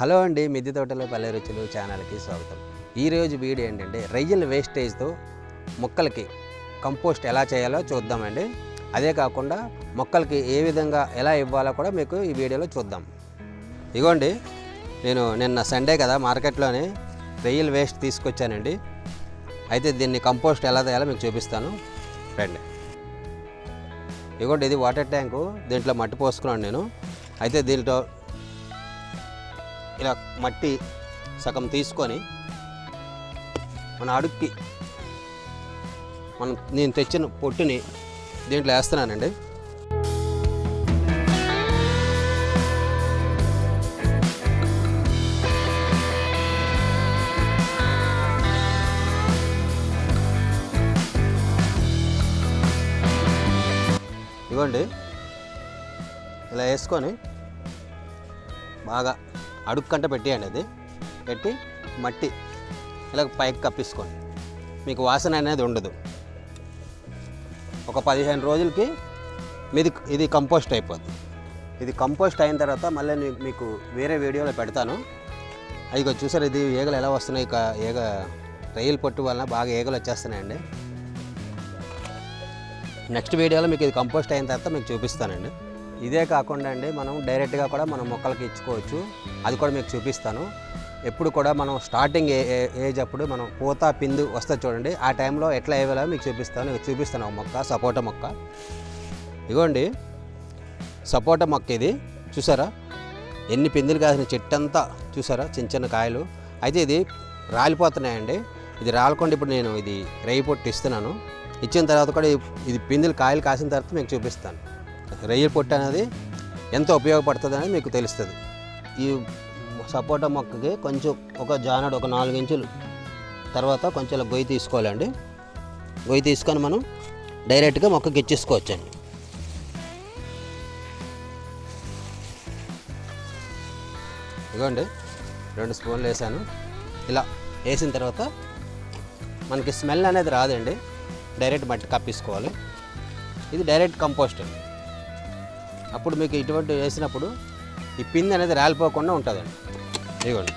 Hello అండి మిద్దె తోటలో పల్లె రుచులు ఛానల్కి స్వాగతం. ఈరోజు వీడియో ఏంటంటే రొయ్యల వేస్టేజ్తో మొక్కలకి కంపోస్ట్ ఎలా చేయాలో చూద్దామండి. అదే కాకుండా మొక్కలకి ఏ విధంగా ఎలా ఇవ్వాలో కూడా మీకు ఈ వీడియోలో చూద్దాం. ఇగోండి నేను నిన్న సండే కదా మార్కెట్లోనే రొయ్యల వేస్ట్ తీసుకొచ్చానండి. అయితే దీన్ని కంపోస్ట్ ఎలా చేయాలో మీకు చూపిస్తాను. రండి. ఇదిగోండి ఇది వాటర్ ట్యాంకు దీంట్లో మట్టి పోసుకున్నాను నేను. అయితే దీంట్లో ఇలా మట్టి సగం తీసుకొని మన అడుక్కి మనం నేను తెచ్చిన పొట్టుని దీంట్లో వేస్తున్నానండి. ఇవ్వండి ఇలా వేసుకొని బాగా అడుగు కంట పెట్టేయండి అది. పెట్టి మట్టి ఇలా పైకి కప్పించుకోండి మీకు వాసన అనేది ఉండదు. ఒక పదిహేను రోజులకి మీది ఇది కంపోస్ట్ అయిపోద్ది. ఇది కంపోస్ట్ అయిన తర్వాత మళ్ళీ మీకు వేరే వీడియోలో పెడతాను. అది చూసారు ఇది ఈగలు ఎలా వస్తున్నాయి ఇక ఈగ రైలు పట్టు వలన బాగా ఈగలు వచ్చేస్తున్నాయండి. నెక్స్ట్ వీడియోలో మీకు ఇది కంపోస్ట్ అయిన తర్వాత మీకు చూపిస్తానండి. ఇదే కాకుండా అండి మనం డైరెక్ట్గా కూడా మనం మొక్కలకి ఇచ్చుకోవచ్చు. అది కూడా మీకు చూపిస్తాను. ఎప్పుడు కూడా మనం స్టార్టింగ్ ఏ ఏజ్ అప్పుడు మనం పూత పిందు వస్తే చూడండి. ఆ టైంలో ఎట్లా వేయాలో మీకు చూపిస్తాను. చూపిస్తాను ఒక మొక్క సపోటా మొక్క. ఇగోండి సపోటా మొక్క ఇది. చూసారా? ఎన్ని పిందులు కాసిన చెట్టు అంతా చూసారా? చిన్న చిన్న కాయలు. అయితే ఇది రాలిపోతున్నాయండి. ఇది రాలకుండా ఇప్పుడు నేను ఇది రేయి పొట్టు ఇస్తున్నాను. ఇచ్చిన తర్వాత కూడా ఇది- పిందెలు కాయలు కాసిన తర్వాత మీకు చూపిస్తాను. రొయ్యల పొట్టు అనేది ఎంత ఉపయోగపడుతుంది అనేది మీకు తెలుస్తుంది. ఈ సపోటా మొక్కకి కొంచెం ఒక జానడు ఒక నాలుగు ఇంచులు తర్వాత కొంచెం గొయ్యి తీసుకోవాలండి. గొయ్యి తీసుకొని మనం డైరెక్ట్గా మొక్కకి ఇచ్చేసుకోవచ్చండి. ఇదిగోండి రెండు స్పూన్లు వేసాను. ఇలా వేసిన తర్వాత మనకి స్మెల్ అనేది రాదండి. డైరెక్ట్ మట్టి కప్పేసుకోవాలి. ఇది డైరెక్ట్ కంపోస్ట్. అప్పుడు మీకు ఇటువంటి వేసినప్పుడు ఈ పిండి అనేది రాలిపోకుండా ఉంటుందండి. ఇదిగోండి.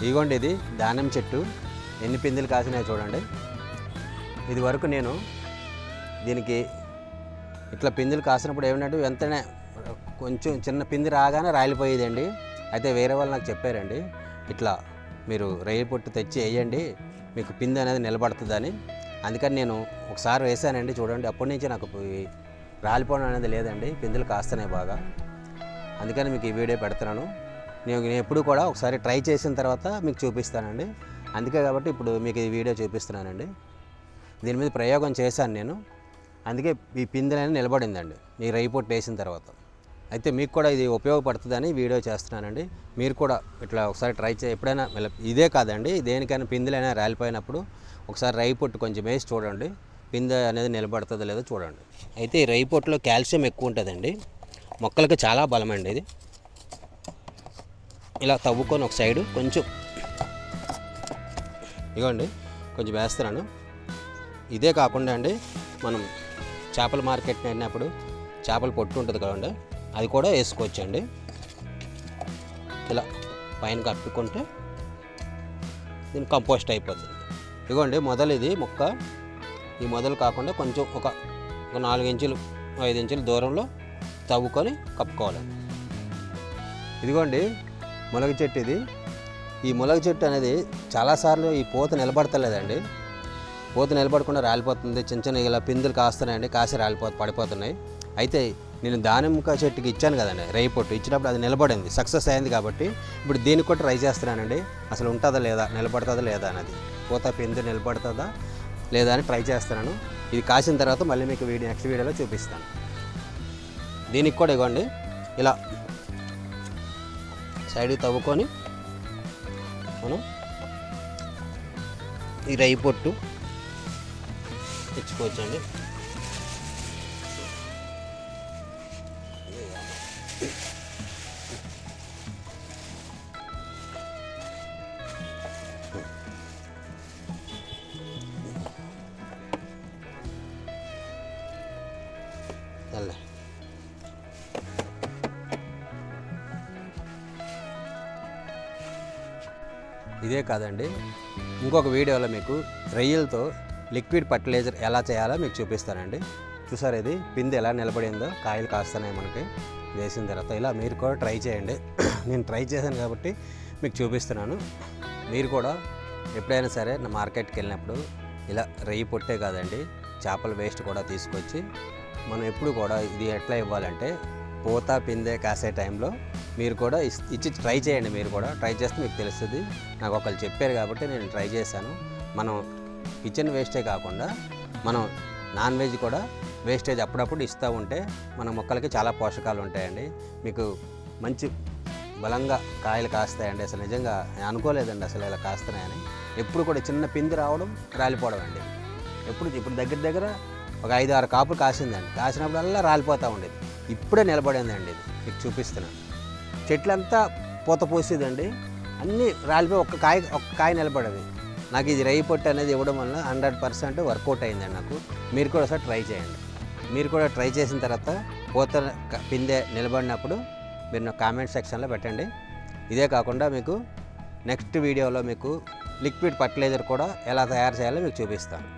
ఇదిగోండి ఇది దానిమ్మ చెట్టు. ఎన్ని పిందెలు కాసినాయో చూడండి. ఇది వరకు నేను దీనికి ఇట్లా పిందెలు కాసినప్పుడు ఏమిటంటే వెంటనే కొంచెం చిన్న పిండి రాగానే రాలిపోయేదండి. అయితే వేరే వాళ్ళు నాకు చెప్పారండి ఇట్లా మీరు రైలు పొట్టు తెచ్చి వేయండి మీకు పిండి అనేది నిలబడుతుందని. అందుకని నేను ఒకసారి వేసానండి చూడండి. అప్పటి నుంచి నాకు రాలిపోవడం అనేది లేదండి. పిందులు కాస్తున్నాయి బాగా. అందుకని మీకు ఈ వీడియో పెడుతున్నాను. నేను నేను ఎప్పుడు కూడా ఒకసారి ట్రై చేసిన తర్వాత మీకు చూపిస్తానండి. అందుకే కాబట్టి ఇప్పుడు మీకు ఈ వీడియో చూపిస్తున్నానండి. దీని మీద ప్రయోగం చేశాను నేను. అందుకే ఈ పిందెలని నిలబడిందండి. ఈ రై పొట్టు వేసిన తర్వాత. అయితే మీకు కూడా ఇది ఉపయోగపడుతుందని వీడియో చేస్తున్నానండి. మీరు కూడా ఇట్లా ఒకసారి ట్రై చే ఎప్పుడైనా ఇదే కాదండి. దేనికైనా పిందెలైనా రాలిపోయినప్పుడు ఒకసారి రై పొట్టు కొంచెం వేసి చూడండి. పిందె అనేది నిలబడుతుందో లేదో చూడండి. అయితే ఈ రై పొట్టులో కాల్షియం ఎక్కువ ఉంటుందండి. మొక్కలకు చాలా బలమండి ఇది. ఇలా తవ్వుకొని ఒక సైడు కొంచెం ఇగోండి కొంచెం వేస్తున్నాను. ఇదే కాకుండా అండి మనం చేపల మార్కెట్ వెళ్ళినప్పుడు చేపల పొట్టు ఉంటుంది కదండి అది కూడా వేసుకోవచ్చండి. ఇలా పైన కప్పుకుంటే దీని కంపోస్ట్ అయిపోతుంది ఇదిగోండి మొదలు ఇది మొక్క. ఈ మొదలు కాకుండా కొంచెం ఒక ఒక నాలుగు ఇంచులు ఐదు ఇంచుల దూరంలో తవ్వుకొని కప్పుకోవాలండి ఇదిగోండి ములగ చెట్టు ఇది ఈ ములగ చెట్టు అనేది చాలాసార్లు ఈ పూత నిలబడతలేదండి. పూత నిలబడకుండా రాలిపోతుంది. చిన్న చిన్న ఇలా పిందులు కాస్తున్నాయండి కాసి రాలిపో పడిపోతున్నాయి. అయితే నేను దానిమ్మ చెట్టుకి ఇచ్చాను కదండి రై పొట్టు ఇచ్చినప్పుడు అది నిలబడింది. సక్సెస్ అయింది కాబట్టి ఇప్పుడు దీనికి కూడా ట్రై చేస్తున్నానండి. అసలు ఉంటుందా లేదా నిలబడుతుందా లేదా అనేది పూత పిందు నిలబడుతుందా లేదా అని ట్రై చేస్తున్నాను. ఇది కాసిన తర్వాత మళ్ళీ మీకు వీడియో నెక్స్ట్ వీడియోలో చూపిస్తాను. దీనికి కూడా ఇవ్వండి. ఇలా సైడ్ తవ్వుకొని మనం ఈ రై పొట్టు తెచ్చుకోవచ్చండి. Dale. ఇదే కాదండి ఇంకొక వీడియోలో మీకు రొయ్యలతో లిక్విడ్ ఫర్టిలైజర్ ఎలా చేయాలో మీకు చూపిస్తానండి. చూసారు ఇది? పిండి ఎలా నిలబడిందో కాయలు కాస్తున్నాయి మనకి. వేసిన తర్వాత ఇలా మీరు కూడా ట్రై చేయండి. నేను ట్రై చేశాను కాబట్టి మీకు చూపిస్తున్నాను. మీరు కూడా ఎప్పుడైనా సరే నా మార్కెట్కి వెళ్ళినప్పుడు ఇలా రెయ్యి పొట్టే కాదండి చేపల వేస్ట్ కూడా తీసుకొచ్చి మనం ఎప్పుడు కూడా ఇది ఎట్లా ఇవ్వాలంటే పూత పిందె కాసే టైంలో మీరు కూడా ఇస్- ఇచ్చి ట్రై చేయండి మీరు కూడా. ట్రై చేస్తే మీకు తెలుస్తుంది. నాకు ఒకళ్ళు చెప్పారు కాబట్టి నేను ట్రై చేశాను. మనం కిచెన్ వేస్టే కాకుండా మనం నాన్ వెజ్ కూడా వేస్టేజ్ అప్పుడప్పుడు ఇస్తూ ఉంటే మన మొక్కలకి చాలా పోషకాలు ఉంటాయండి. మీకు మంచి బలంగా కాయలు కాస్తాయండి. అసలు నిజంగా నేను అనుకోలేదండి అసలు ఇలా కాస్తున్నాయని. ఎప్పుడు కూడా చిన్న పిండి రావడం రాలిపోవడం అండి. ఎప్పుడు ఇప్పుడు దగ్గర దగ్గర ఒక ఐదు ఆరు కాపులు కాసిందండి. కాసినప్పుడల్లా రాలిపోతూ ఉండేది. ఇప్పుడే నిలబడిందండి ఇది. మీకు చూపిస్తున్నాను. చెట్లంతా పూత పోసేదండి. అన్నీ రాలిపోయి ఒక్క కాయ ఒక్క కాయ నిలబడేది. నాకు ఇది రేయి పొట్టు అనేది ఇవ్వడం వల్ల హండ్రెడ్ పర్సెంట్ వర్కౌట్ అయిందండి నాకు. మీరు కూడా ఒకసారి ట్రై చేయండి. మీరు కూడా ట్రై చేసిన తర్వాత పూత పిందె నిలబడినప్పుడు మీరు నా కామెంట్ సెక్షన్లో పెట్టండి. ఇదే కాకుండా మీకు నెక్స్ట్ వీడియోలో మీకు లిక్విడ్ ఫర్టిలైజర్ కూడా ఎలా తయారు చేయాలో మీకు చూపిస్తాను.